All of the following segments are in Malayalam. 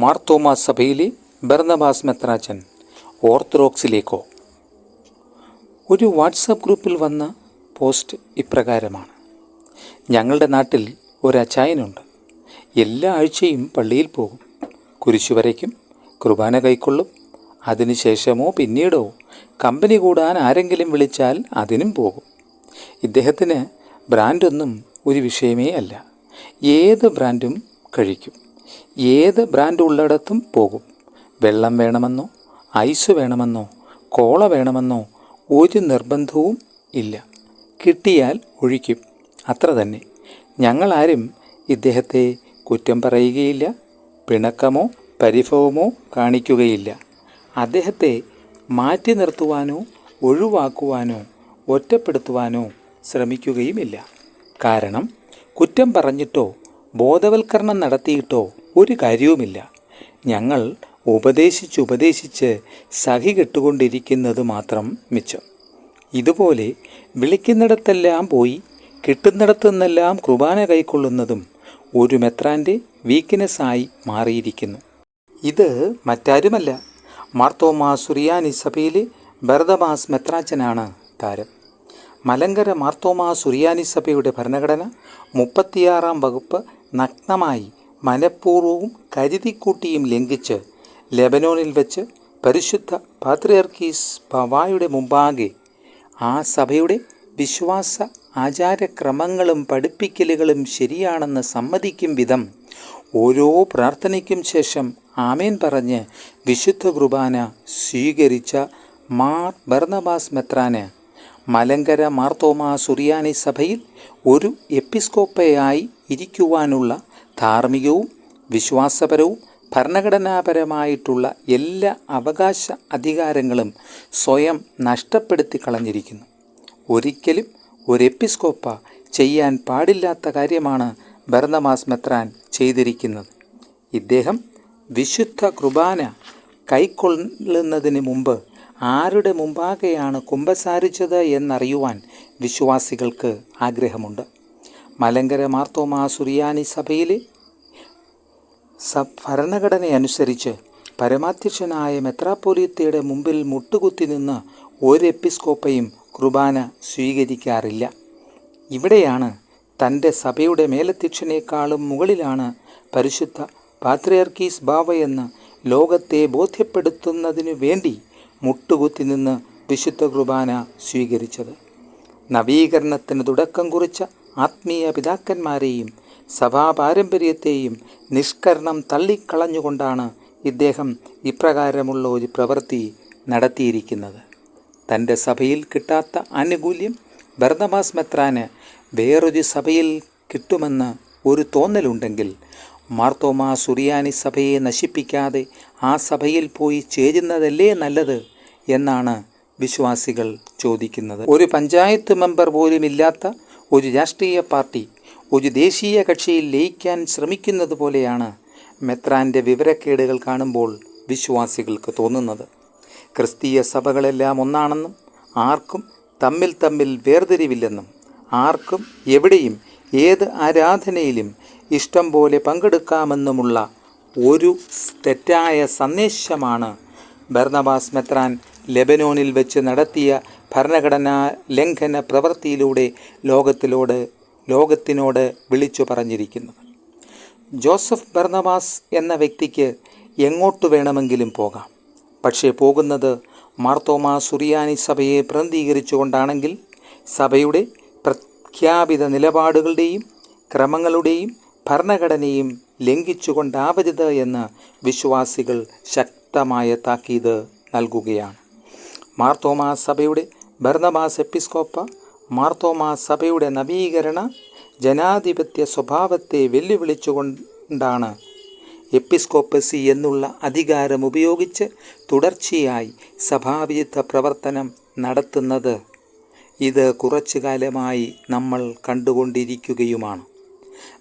മാർത്തോമാ സഭയിലെ ഭരണഭാസ് മെത്രാച്ചൻ ഓർത്തഡോക്സിലേക്കോ. ഒരു വാട്സപ്പ് ഗ്രൂപ്പിൽ വന്ന പോസ്റ്റ് ഇപ്രകാരമാണ്. ഞങ്ങളുടെ നാട്ടിൽ ഒരച്ചായനുണ്ട് എല്ലാ ആഴ്ചയും പള്ളിയിൽ പോകും. കുരിശു വരയ്ക്കും കുർബാന കൈക്കൊള്ളും അതിനുശേഷമോ പിന്നീടോ കമ്പനി കൂടാൻ ആരെങ്കിലും വിളിച്ചാൽ അതിനും പോകും. ഇദ്ദേഹത്തിന് ബ്രാൻഡൊന്നും ഒരു വിഷയമേ അല്ല. ഏത് ബ്രാൻഡും കഴിക്കും. ഏത് ബ്രാൻഡ് ഉള്ളിടത്തും പോകും. വെള്ളം വേണമെന്നോ ഐസ് വേണമെന്നോ കോള വേണമെന്നോ ഒരു നിർബന്ധവും ഇല്ല. കിട്ടിയാൽ ഒഴിക്കും. അത്ര തന്നെ. ഞങ്ങളാരും ഇദ്ദേഹത്തെ കുറ്റം പറയുകയില്ല പിണക്കമോ പരിഭവമോ കാണിക്കുകയില്ല. അദ്ദേഹത്തെ മാറ്റി നിർത്തുവാനോ ഒഴിവാക്കുവാനോ ഒറ്റപ്പെടുത്തുവാനോ ശ്രമിക്കുകയുമില്ല. കാരണം കുറ്റം പറഞ്ഞിട്ടോ ബോധവൽക്കരണം നടത്തിയിട്ടോ ഒരു കാര്യവുമില്ല. ഞങ്ങൾ ഉപദേശിച്ചുപദേശിച്ച് സഹി കെട്ടുകൊണ്ടിരിക്കുന്നത് മാത്രം മിച്ചം. ഇതുപോലെ വിളിക്കുന്നിടത്തെല്ലാം പോയി കിട്ടുന്നിടത്തു നിന്നെല്ലാം കുർബാന കൈക്കൊള്ളുന്നതും ഒരു മെത്രാന്റെ വീക്ക്നെസ്സായി മാറിയിരിക്കുന്നു. ഇത് മറ്റാരുമല്ല. മാർത്തോമാ സുറിയാനി സഭയിലെ ഭരതമാസ് മെത്രാച്ചനാണ് താരം. മലങ്കര മാർത്തോമാ സുറിയാനി സഭയുടെ ഭരണഘടന മുപ്പത്തിയാറാം വകുപ്പ് നഗ്നമായി മനഃപൂർവവും കരുതിക്കൂട്ടിയും ലംഘിച്ച് ലെബനോനിൽ വെച്ച് പരിശുദ്ധ പാത്രിയർക്കീസ് പവായുടെ മുമ്പാകെ ആ സഭയുടെ വിശ്വാസ ആചാരക്രമങ്ങളും പഠിപ്പിക്കലുകളും ശരിയാണെന്ന് സമ്മതിക്കും വിധം ഓരോ പ്രാർത്ഥനയ്ക്കും ശേഷം ആമേൻ പറഞ്ഞ് വിശുദ്ധ കുർബാന സ്വീകരിച്ച മാർ ബർണബാസ് മെത്രാന് മലങ്കര മാർത്തോമാ സുറിയാനി സഭയിൽ ഒരു എപ്പിസ്കോപ്പയായി ഇരിക്കുവാനുള്ള ധാർമ്മികവും വിശ്വാസപരവും ഭരണഘടനാപരമായിട്ടുള്ള എല്ലാ അവകാശ അധികാരങ്ങളും സ്വയം നഷ്ടപ്പെടുത്തി കളഞ്ഞിരിക്കുന്നു. ഒരിക്കലും ഒരു എപ്പിസ്കോപ്പ ചെയ്യാൻ പാടില്ലാത്ത കാര്യമാണ് ഭരണമാസ് മെത്രാൻ ചെയ്തിരിക്കുന്നത്. ഇദ്ദേഹം വിശുദ്ധ കുർബാന കൈക്കൊള്ളുന്നതിന് മുമ്പ് ആരുടെ മുമ്പാകെയാണ് കുമ്പസാരിച്ചത് എന്നറിയുവാൻ വിശ്വാസികൾക്ക് ആഗ്രഹമുണ്ട്. മലങ്കര മാർത്തോമാ സുറിയാനി സഭയിലെ ഭരണഘടനയനുസരിച്ച് പരമാധ്യക്ഷനായ മെത്രാപ്പോലിത്തയുടെ മുമ്പിൽ മുട്ടുകുത്തി നിന്ന് ഒരു എപ്പിസ്കോപ്പയും കുർബാന സ്വീകരിക്കാറില്ല. ഇവിടെയാണ് തന്റെ സഭയുടെ മേലധ്യക്ഷനേക്കാളും മുകളിലാണ് പരിശുദ്ധ പാത്രിയർക്കീസ് ബാവയെന്ന് ലോകത്തെ ബോധ്യപ്പെടുത്തുന്നതിനു വേണ്ടി മുട്ടുകുത്തി നിന്ന് വിശുദ്ധ കുർബാന സ്വീകരിച്ചത്. നവീകരണത്തിന് തുടക്കം കുറിച്ച ആത്മീയ പിതാക്കന്മാരെയും സഭാപാരമ്പര്യത്തെയും നിഷ്കരണം തള്ളിക്കളഞ്ഞുകൊണ്ടാണ് ഇദ്ദേഹം ഇപ്രകാരമുള്ള ഒരു പ്രവൃത്തി നടത്തിയിരിക്കുന്നത്. തന്റെ സഭയിൽ കിട്ടാത്ത ആനുകൂല്യം ബർദമാസ് മെത്രാന് വേറൊരു സഭയിൽ കിട്ടുമെന്ന് ഒരു തോന്നലുണ്ടെങ്കിൽ മാർത്തോമാ സുറിയാനി സഭയെ നശിപ്പിക്കാതെ ആ സഭയിൽ പോയി ചേരുന്നതല്ലേ നല്ലത് എന്നാണ് വിശ്വാസികൾ ചോദിക്കുന്നത്. ഒരു പഞ്ചായത്ത് മെമ്പർ പോലുമില്ലാത്ത ഒരു രാഷ്ട്രീയ പാർട്ടി ഒരു ദേശീയ കക്ഷിയിൽ ലയിക്കാൻ ശ്രമിക്കുന്നത് പോലെയാണ് മെത്രാന്റെ വിവരക്കേടുകൾ കാണുമ്പോൾ വിശ്വാസികൾക്ക് തോന്നുന്നത്. ക്രിസ്തീയ സഭകളെല്ലാം ഒന്നാണെന്നും ആർക്കും തമ്മിൽ തമ്മിൽ വേർതിരിവില്ലെന്നും ആർക്കും എവിടെയും ഏത് ആരാധനയിലും ഇഷ്ടം പോലെ പങ്കെടുക്കാമെന്നുമുള്ള ഒരു തെറ്റായ സന്ദേശമാണ് ബർണബാസ് മെത്രാൻ ലെബനോനിൽ വെച്ച് നടത്തിയ ഭരണഘടനാ ലംഘന പ്രവൃത്തിയിലൂടെ ലോകത്തിലോട് ലോകത്തിനോട് വിളിച്ചു പറഞ്ഞിരിക്കുന്നത് ജോസഫ് ബർണവാസ് എന്ന വ്യക്തിക്ക് എങ്ങോട്ട് വേണമെങ്കിലും പോകാം. പക്ഷേ പോകുന്നത് മാർത്തോമാ സുറിയാനി സഭയെ പ്രതിനിധീകരിച്ചുകൊണ്ടാണെങ്കിൽ സഭയുടെ പ്രഖ്യാപിത നിലപാടുകളുടെയും ക്രമങ്ങളുടെയും ഭരണഘടനയും ലംഘിച്ചുകൊണ്ടാവരുത് എന്ന് വിശ്വാസികൾ ശക്തമായ താക്കീത് നൽകുകയാണ്. മാർത്തോമാ സഭയുടെ ബർണബാസ് എപ്പിസ്കോപ്പ മാർത്തോമാ സഭയുടെ നവീകരണ ജനാധിപത്യ സ്വഭാവത്തെ വെല്ലുവിളിച്ചുകൊണ്ടാണ് എപ്പിസ്കോപ്പസി എന്നുള്ള അധികാരം ഉപയോഗിച്ച് തുടർച്ചയായി സഭാവിരുദ്ധ പ്രവർത്തനം നടത്തുന്നത്. ഇത് കുറച്ചു കാലമായി നമ്മൾ കണ്ടുകൊണ്ടിരിക്കുകയുമാണ്.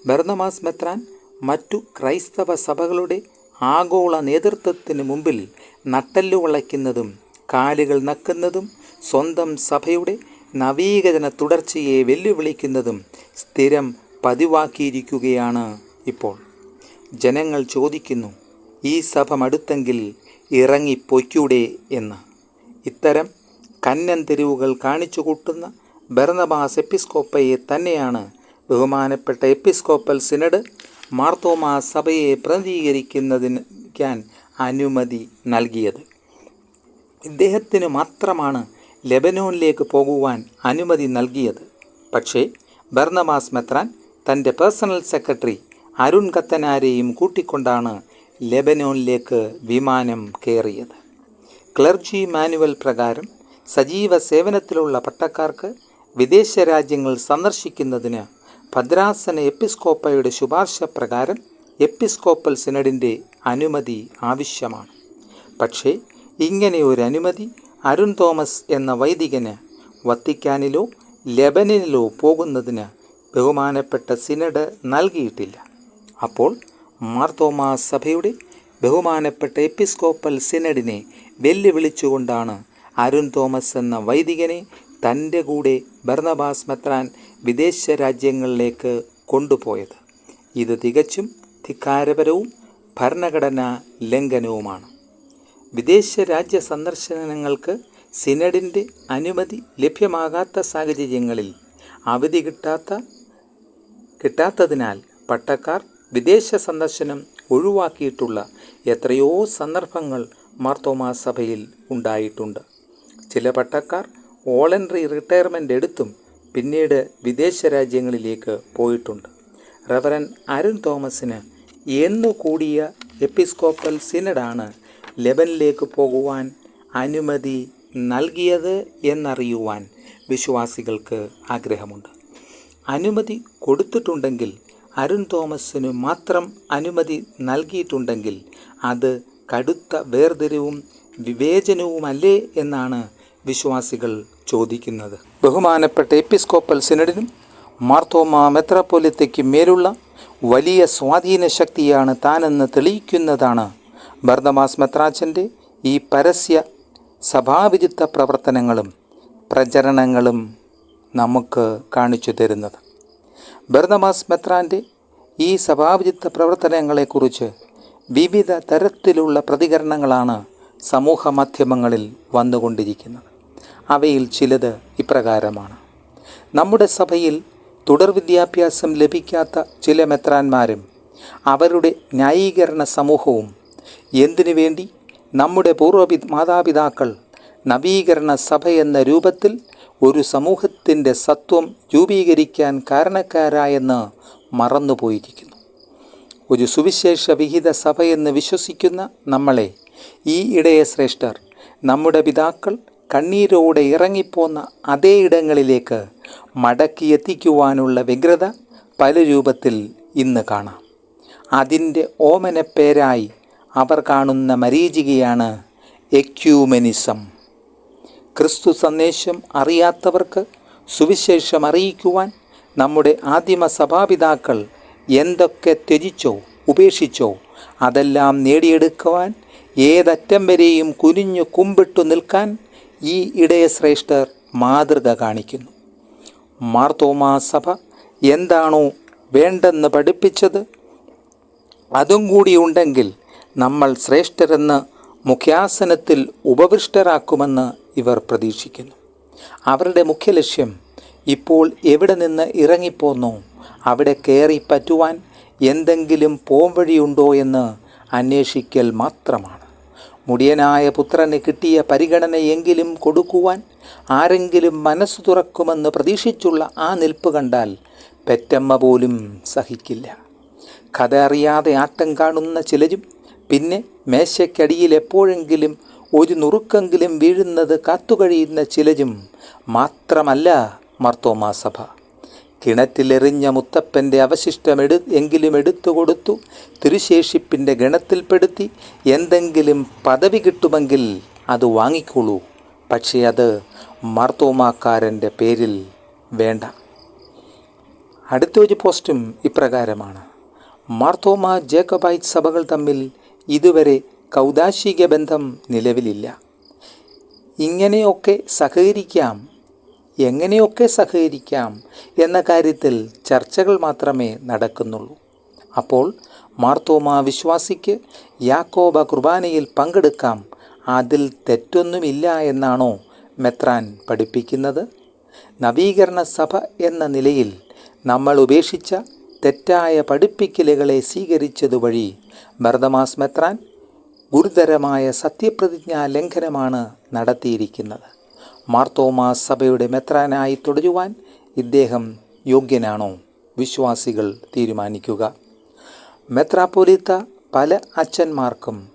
ബർണമാസ് മെത്രാൻ മറ്റു ക്രൈസ്തവ സഭകളുടെ ആഗോള നേതൃത്വത്തിന് മുമ്പിൽ നട്ടല്ലു വളയ്ക്കുന്നതും കാലുകൾ നക്കുന്നതും സ്വന്തം സഭയുടെ നവീകരണ തുടർച്ചയെ വെല്ലുവിളിക്കുന്നതും സ്ഥിരം പതിവാക്കിയിരിക്കുകയാണ് ഇപ്പോൾ. ജനങ്ങൾ ചോദിക്കുന്നു ഈ സഭ മടുത്തെങ്കിൽ ഇറങ്ങിപ്പൊയ്ക്കൂടെ എന്ന്. ഇത്തരം കന്നൻ തെരുവുകൾ കാണിച്ചു കൂട്ടുന്ന ബർന്നബാസ് എപ്പിസ്കോപ്പയെ തന്നെയാണ് ബഹുമാനപ്പെട്ട എപ്പിസ്കോപ്പൽ സിനഡ് മാർത്തോമാ സഭയെ പ്രതിനിധീകരിക്കുന്നതിന് അനുമതി നൽകിയത്. ഇദ്ദേഹത്തിന് മാത്രമാണ് ലെബനോനിലേക്ക് പോകുവാൻ അനുമതി നൽകിയത്. പക്ഷേ ബർണമാസ് മെത്രാൻ തന്റെ പേഴ്സണൽ സെക്രട്ടറി അരുൺ കത്തനാരെയും കൂട്ടിക്കൊണ്ടാണ് ലെബനോനിലേക്ക് വിമാനം കയറിയത്. ക്ലർജി മാനുവൽ പ്രകാരം സജീവ സേവനത്തിലുള്ള പട്ടക്കാർക്ക് വിദേശ രാജ്യങ്ങൾ സന്ദർശിക്കുന്നതിന് ഭദ്രാസന എപ്പിസ്കോപ്പയുടെ ശുപാർശ പ്രകാരം എപ്പിസ്കോപ്പൽ സിനഡിന്റെ അനുമതി ആവശ്യമാണ്. പക്ഷേ ഇങ്ങനെ ഒരു അനുമതി അരുൺ തോമസ് എന്ന വൈദികന് വത്തിക്കാനിലോ ലെബനിലോ പോകുന്നതിന് ബഹുമാനപ്പെട്ട സിനഡ് നൽകിയിട്ടില്ല. അപ്പോൾ മാർത്തോമാ സഭയുടെ ബഹുമാനപ്പെട്ട എപ്പിസ്കോപ്പൽ സിനഡിനെ വെല്ലുവിളിച്ചുകൊണ്ടാണ് അരുൺ തോമസ് എന്ന വൈദികനെ തന്റെ കൂടെ ബർണബാസ് മെത്രാൻ വിദേശ രാജ്യങ്ങളിലേക്ക് കൊണ്ടുപോയത്. ഇത് തികച്ചും ധിക്കാരപരവും ഭരണഘടനാ ലംഘനവുമാണ്. വിദേശ രാജ്യ സന്ദർശനങ്ങൾക്ക് സിനഡിന്റെ അനുമതി ലഭ്യമാകാത്ത സാഹചര്യങ്ങളിൽ അവധി കിട്ടാത്ത കിട്ടാത്തതിനാൽ പട്ടക്കാർ വിദേശ സന്ദർശനം ഒഴിവാക്കിയിട്ടുള്ള എത്രയോ സന്ദർഭങ്ങൾ മാർത്തോമാ സഭയിൽ ഉണ്ടായിട്ടുണ്ട്. ചില പട്ടക്കാർ വോളണ്ടറി റിട്ടയർമെന്റ് എടുത്തും പിന്നീട് വിദേശ രാജ്യങ്ങളിലേക്ക് പോയിട്ടുണ്ട്. റവറൻ അരുൺ തോമസിന് എന്നു കൂടിയ എപ്പിസ്കോപ്പൽ സിനഡാണ് ലെബനിലേക്ക് പോകുവാൻ അനുമതി നൽകിയത് എന്നറിയുവാൻ വിശ്വാസികൾക്ക് ആഗ്രഹമുണ്ട്. അനുമതി കൊടുത്തിട്ടുണ്ടെങ്കിൽ അരുൺ തോമസിന് മാത്രം അനുമതി നൽകിയിട്ടുണ്ടെങ്കിൽ അത് കടുത്ത വേർതിരിവും വിവേചനവുമല്ലേ എന്നാണ് വിശ്വാസികൾ ചോദിക്കുന്നത്. ബഹുമാനപ്പെട്ട എപ്പിസ്കോപ്പൽ സിനഡിനും മാർത്തോമ മെത്രാപ്പൊലിത്തയ്ക്ക് മേലുള്ള വലിയ സ്വാധീന ശക്തിയാണ് താനെന്ന് തെളിയിക്കുന്നതാണ് ബർദമാസ് മെത്രാച്ചന്റെ ഈ പരസ്യ സഭാവിരുദ്ധ പ്രവർത്തനങ്ങളും പ്രചരണങ്ങളും നമുക്ക് കാണിച്ചു തരുന്നത്. ഭർദമാസ് മെത്രാന്റെ ഈ സഭാവിരുദ്ധ പ്രവർത്തനങ്ങളെക്കുറിച്ച് വിവിധ തരത്തിലുള്ള പ്രതികരണങ്ങളാണ് സമൂഹ മാധ്യമങ്ങളിൽ വന്നുകൊണ്ടിരിക്കുന്നത്. അവയിൽ ചിലത് ഇപ്രകാരമാണ്. നമ്മുടെ സഭയിൽ തുടർ വിദ്യാഭ്യാസം ലഭിക്കാത്ത ചില മെത്രാന്മാരും അവരുടെ ന്യായീകരണ സമൂഹവും എന്തിനു വേണ്ടി? നമ്മുടെ പൂർവ മാതാപിതാക്കൾ നവീകരണ സഭ എന്ന രൂപത്തിൽ ഒരു സമൂഹത്തിന്റെ സത്വം രൂപീകരിക്കാൻ കാരണക്കാരായെന്ന് മറന്നുപോയിരിക്കുന്നു. ഒരു സുവിശേഷ വിഹിത സഭയെന്ന് വിശ്വസിക്കുന്ന നമ്മളെ ഈ ഇടയ ശ്രേഷ്ഠർ നമ്മുടെ പിതാക്കൾ കണ്ണീരോടെ ഇറങ്ങിപ്പോന്ന അതേ ഇടങ്ങളിലേക്ക് മടക്കി മടക്കിയെത്തിക്കുവാനുള്ള വ്യഗ്രത പല രൂപത്തിൽ ഇന്ന് കാണാം. അതിന്റെ ഓമനപ്പേരായി അവർ കാണുന്ന മരീചികയാണ് എക്യൂമെനിസം. ക്രിസ്തു സന്ദേശം അറിയാത്തവർക്ക് സുവിശേഷം അറിയിക്കുവാൻ നമ്മുടെ ആദിമ സഭാപിതാക്കൾ എന്തൊക്കെ ത്യജിച്ചോ ഉപേക്ഷിച്ചോ അതെല്ലാം നേടിയെടുക്കുവാൻ ഏതറ്റം വരെയും കുനിഞ്ഞു കുമ്പിട്ടു നിൽക്കാൻ ഈ ഇടയശ്രേഷ്ഠർ മാതൃക കാണിക്കുന്നു. മാർത്തോമാ സഭ എന്താണോ വേണ്ടെന്ന് പഠിപ്പിച്ചത് അതും കൂടി ഉണ്ടെങ്കിൽ നമ്മൾ ശ്രേഷ്ഠരെന്ന് മുഖ്യാസനത്തിൽ ഉപവിഷ്ടരാക്കുമെന്ന് ഇവർ പ്രതീക്ഷിക്കുന്നു. അവരുടെ മുഖ്യ ലക്ഷ്യം ഇപ്പോൾ എവിടെ നിന്ന് ഇറങ്ങിപ്പോന്നു? അവിടെ കയറി പറ്റുവാൻ എന്തെങ്കിലും പോംവഴിയുണ്ടോ എന്ന് അന്വേഷിക്കൽ മാത്രമാണ്. മുടിയനായ പുത്രന് കിട്ടിയ പരിഗണനയെങ്കിലും കൊടുക്കുവാൻ ആരെങ്കിലും മനസ്സ് തുറക്കുമെന്ന് പ്രതീക്ഷിച്ചുള്ള ആ നിൽപ്പ് കണ്ടാൽ പെറ്റമ്മ പോലും സഹിക്കില്ല. കഥ അറിയാതെ ആട്ടം കാണുന്ന ചിലരും പിന്നെ മേശയ്ക്കടിയിൽ എപ്പോഴെങ്കിലും ഒരു നുറുക്കെങ്കിലും വീഴുന്നത് കാത്തുകഴിയുന്ന ചിലരും മാത്രമല്ല മർത്തോമാ സഭ. കിണറ്റിലെറിഞ്ഞ മുത്തപ്പന്റെ അവശിഷ്ടമെടു എങ്കിലും എടുത്തു കൊടുത്തു തിരുശേഷിപ്പിന്റെ ഗണത്തിൽപ്പെടുത്തി എന്തെങ്കിലും പദവി കിട്ടുമെങ്കിൽ അത് വാങ്ങിക്കോളൂ പക്ഷേ അത് മാർത്തോമാക്കാരന്റെ പേരിൽ വേണ്ട. അടുത്ത ഒരു പോസ്റ്റും ഇപ്രകാരമാണ്. മാർത്തോമ ജേക്കബൈറ്റ് സഭകൾ തമ്മിൽ ഇതുവരെ കൗദാശിക ബന്ധം നിലവിലില്ല. ഇങ്ങനെയൊക്കെ സഹകരിക്കാം എങ്ങനെയൊക്കെ സഹകരിക്കാം എന്ന കാര്യത്തിൽ ചർച്ചകൾ മാത്രമേ നടക്കുന്നുള്ളൂ. അപ്പോൾ മാർത്തോമ വിശ്വാസിക്ക് യാക്കോബ കുർബാനയിൽ പങ്കെടുക്കാം അതിൽ തെറ്റൊന്നുമില്ല എന്നാണോ മെത്രാൻ പഠിപ്പിക്കുന്നത്? നവീകരണ സഭ എന്ന നിലയിൽ നമ്മൾ ഉപേക്ഷിച്ച തെറ്റായ പഠിപ്പിക്കലുകളെ സ്വീകരിച്ചതുവഴി ബർദമാസ് മെത്രാൻ ഗുരുതരമായ സത്യപ്രതിജ്ഞാ ലംഘനമാണ് നടത്തിയിരിക്കുന്നത്. മാർത്തോമാ സഭയുടെ മെത്രാനായി തുടരുവാൻ ഇദ്ദേഹം യോഗ്യനാണോ? വിശ്വാസികൾ തീരുമാനിക്കുക. മെത്രാപ്പൊലിത്ത പല അച്ഛന്മാർക്കും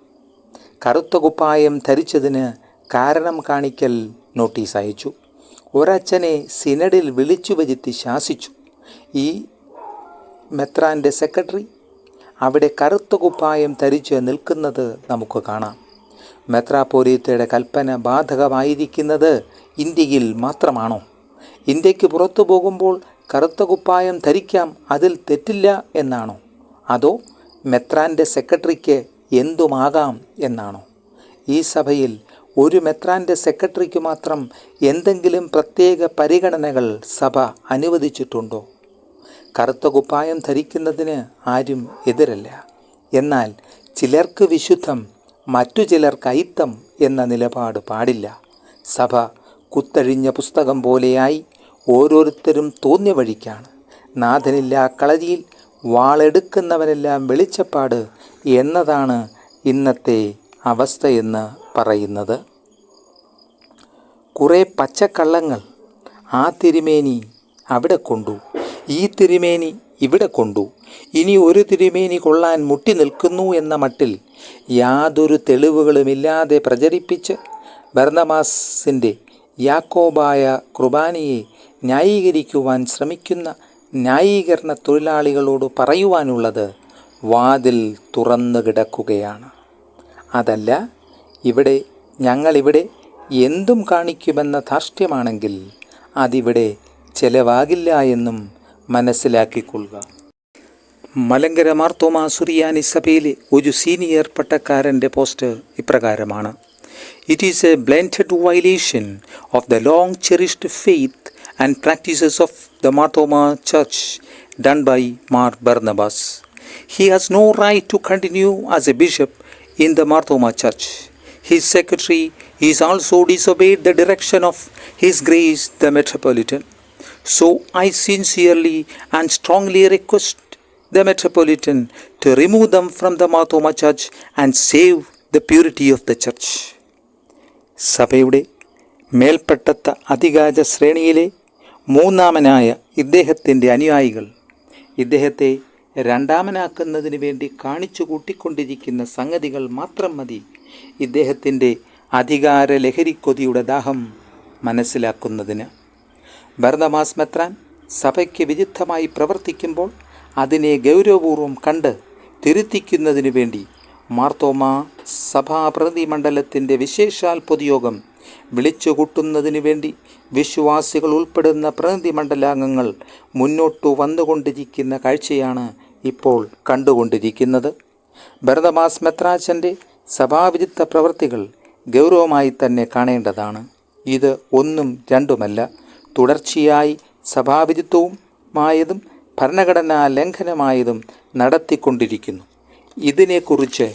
കറുത്ത കുപ്പായം ധരിച്ചതിന് കാരണം കാണിക്കൽ നോട്ടീസ് അയച്ചു. ഒരച്ഛനെ സിനഡിൽ വിളിച്ചു വരുത്തി ശാസിച്ചു. ഈ മെത്രാന്റെ സെക്രട്ടറി അവിടെ കറുത്ത കുപ്പായം ധരിച്ച് നിൽക്കുന്നത് നമുക്ക് കാണാം. മെത്രാപോലീത്തയുടെ കൽപ്പന ബാധകമായിരിക്കുന്നത് ഇന്ത്യയിൽ മാത്രമാണോ? ഇന്ത്യയ്ക്ക് പുറത്തു പോകുമ്പോൾ കറുത്ത കുപ്പായം ധരിക്കാം അതിൽ തെറ്റില്ല എന്നാണോ? അതോ മെത്രാന്റെ സെക്രട്ടറിക്ക് എന്തുമാകാം എന്നാണോ? ഈ സഭയിൽ ഒരു മെത്രാന്റെ സെക്രട്ടറിക്ക് മാത്രം എന്തെങ്കിലും പ്രത്യേക പരിഗണനകൾ സഭ അനുവദിച്ചിട്ടുണ്ടോ? കറുത്ത കുപ്പായം ധരിക്കുന്നതിന് ആരും എതിരല്ല. എന്നാൽ ചിലർക്ക് വിശുദ്ധം മറ്റു ചിലർക്ക് അയിത്തം എന്ന നിലപാട് പാടില്ല. സഭ കുത്തഴിഞ്ഞ പുസ്തകം പോലെയായി ഓരോരുത്തരും തോന്നിയ വഴിക്കാണ്. നാഥനില്ലാ കളരിയിൽ വാളെടുക്കുന്നവനെല്ലാം വെളിച്ചപ്പാട് എന്നതാണ് ഇന്നത്തെ അവസ്ഥയെന്ന് പറയുന്നത്. കുറേ പച്ചക്കള്ളങ്ങൾ ആ തിരുമേനി അവിടെ കൊണ്ടു. ഈ തിരുമേനി ഇവിടെ കൊണ്ടു. ഇനി ഒരു തിരുമേനി കൊള്ളാൻ മുട്ടി നിൽക്കുന്നു എന്ന മട്ടിൽ യാതൊരു തെളിവുകളുമില്ലാതെ പ്രചരിപ്പിച്ച് ബർണമാസിന്റെ യാക്കോബായ കുർബാനയെ ന്യായീകരിക്കുവാൻ ശ്രമിക്കുന്ന ന്യായീകരണ തൊഴിലാളികളോട് പറയുവാനുള്ളത് വാതിൽ തുറന്നു കിടക്കുകയാണ്. അതല്ല ഇവിടെ ഞങ്ങളിവിടെ എന്തും കാണിക്കുമെന്ന ധാർഷ്ട്യമാണെങ്കിൽ അതിവിടെ ചെലവാകില്ല എന്നും മനസ്സിലാക്കിക്കൊള്ളുക. മലങ്കര മാർത്തോമാ സുറിയാനി സഭയിലെ ഒരു സീനിയർ പട്ടക്കാരന്റെ പോസ്റ്റ് ഇപ്രകാരമാണ്. It is a blatant violation of the long cherished faith and practices of the Marthoma church done by Mar Barnabas he has no right to continue as a bishop in the Marthoma church his secretary is also disobeyed the direction of his grace the Metropolitan. So I sincerely and strongly request the Metropolitan to remove them from the Marthoma Church and save the purity of the Church. സഭയുടെ മേൽപ്പെട്ടത്ത അധികാര ശ്രേണിയിലെ മൂന്നാമനായ ഇദ്ദേഹത്തിന്റെ അനുയായികൾ ഇദ്ദേഹത്തെ രണ്ടാമനാക്കുന്നതിന് വേണ്ടി കാണിച്ചു കൂട്ടിക്കൊണ്ടിരിക്കുന്ന സംഗതികൾ മാത്രം മതി ഇദ്ദേഹത്തിന്റെ അധികാര ലഹരിക്കൊതിയുടെ ദാഹം മനസ്സിലാക്കുന്നതിന് ബർദമാസ് മെത്രാൻ സഭയ്ക്ക് വിരുദ്ധമായി പ്രവർത്തിക്കുമ്പോൾ അതിനെ ഗൗരവപൂർവം കണ്ട് തിരുത്തിക്കുന്നതിനു വേണ്ടി മാർത്തോമ സഭാപ്രതി മണ്ഡലത്തിന്റെ വിശേഷാൽ പൊതുയോഗം വിളിച്ചുകൂട്ടുന്നതിന് വേണ്ടി വിശ്വാസികൾ ഉൾപ്പെടുന്ന പ്രതിനിധിമണ്ഡലാംഗങ്ങൾ മുന്നോട്ടു വന്നുകൊണ്ടിരിക്കുന്ന കാഴ്ചയാണ് ഇപ്പോൾ കണ്ടുകൊണ്ടിരിക്കുന്നത്. ഭരതമാസ് മെത്രാച്ചന്റെ സഭാവിരുദ്ധ പ്രവൃത്തികൾ ഗൗരവമായി തന്നെ കാണേണ്ടതാണ്. ഇത് ഒന്നും രണ്ടുമല്ല. തുടർച്ചയായി സഭാവിരുദ്ധവുമായതും ഭരണഘടനാ ലംഘനമായതും നടത്തിക്കൊണ്ടിരിക്കുന്നു. ഇതിനെക്കുറിച്ച്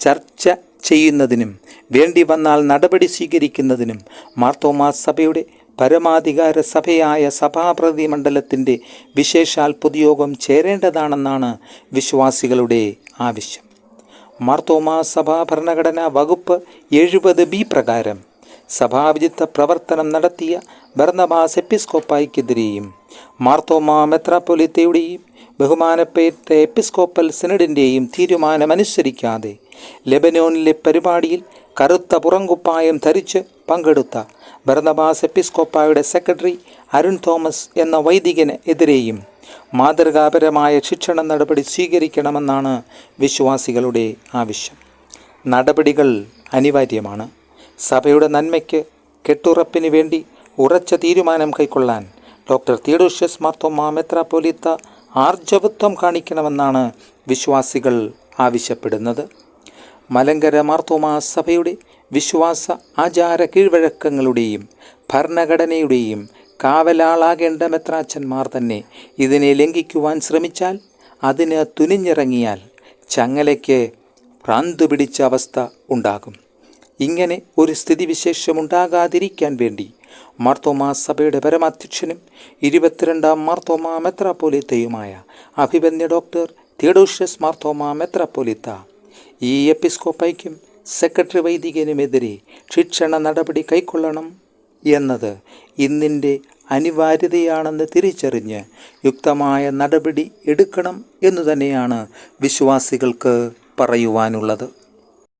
ചർച്ച ചെയ്യുന്നതിനും വേണ്ടി വന്നാൽ നടപടി സ്വീകരിക്കുന്നതിനും മാർത്തോമാ സഭയുടെ പരമാധികാര സഭയായ സഭാപ്രതി മണ്ഡലത്തിന്റെ വിശേഷാൽ പൊതുയോഗം ചേരേണ്ടതാണെന്നാണ് വിശ്വാസികളുടെ ആവശ്യം. മാർത്തോമാ സഭാ ഭരണഘടനാ വകുപ്പ് എഴുപത് ബി പ്രകാരം സഭാവിരുദ്ധ പ്രവർത്തനം നടത്തിയ ബർണബാസ് എപ്പിസ്കോപ്പായിക്കെതിരെയും മാർത്തോമാ മെത്രാപ്പൊലിത്തയുടെയും ബഹുമാനപ്പെട്ട എപ്പിസ്കോപ്പൽ സിനഡിന്റെയും തീരുമാനമനുസരിക്കാതെ ലെബനോണിലെ പരിപാടിയിൽ കറുത്ത പുറങ്കുപ്പായം ധരിച്ച് പങ്കെടുത്ത ബർണബാസ് എപ്പിസ്കോപ്പായുടെ സെക്രട്ടറി അരുൺ തോമസ് എന്ന വൈദികന് എതിരെയും മാതൃകാപരമായ ശിക്ഷണ നടപടി സ്വീകരിക്കണമെന്നാണ് വിശ്വാസികളുടെ ആവശ്യം. നടപടികൾ അനിവാര്യമാണ്. സഭയുടെ നന്മയ്ക്ക് കെട്ടുറപ്പിന് വേണ്ടി ഉറച്ച തീരുമാനം കൈക്കൊള്ളാൻ ഡോക്ടർ തിയഡോഷ്യസ് മാർത്തോമ മെത്രാപ്പൊലിത്ത ആർജവത്വം കാണിക്കണമെന്നാണ് വിശ്വാസികൾ ആവശ്യപ്പെടുന്നത്. മലങ്കര മാർത്തോമാ സഭയുടെ വിശ്വാസ ആചാര കീഴ്വഴക്കങ്ങളുടെയും ഭരണഘടനയുടെയും കാവലാളാകേണ്ട മെത്രാച്ചന്മാർ തന്നെ ഇതിനെ ലംഘിക്കുവാൻ ശ്രമിച്ചാൽ അതിന് തുനിഞ്ഞിറങ്ങിയാൽ ചങ്ങലയ്ക്ക് ഭ്രാന്തു പിടിച്ച അവസ്ഥ ഉണ്ടാകും. ഇങ്ങനെ ഒരു സ്ഥിതിവിശേഷമുണ്ടാകാതിരിക്കാൻ വേണ്ടി മാർത്തോമാ സഭയുടെ പരമാധ്യക്ഷനും ഇരുപത്തിരണ്ടാം മാർത്തോമാ മെത്രാപ്പോലിത്തയുമായ അഭിബന്യ ഡോക്ടർ തിയഡോഷ്യസ് മാർത്തോമാ മെത്രാപ്പോലിത്ത. ഈ എപ്പിസ്കോപ്പയ്ക്കും സെക്രട്ടറി വൈദികനുമെതിരെ ശിക്ഷണ നടപടി കൈക്കൊള്ളണം എന്നത് ഇന്നിന്റെ അനിവാര്യതയാണെന്ന് തിരിച്ചറിഞ്ഞ് യുക്തമായ നടപടി എടുക്കണം എന്നു തന്നെയാണ് വിശ്വാസികൾക്ക് പറയുവാനുള്ളത്.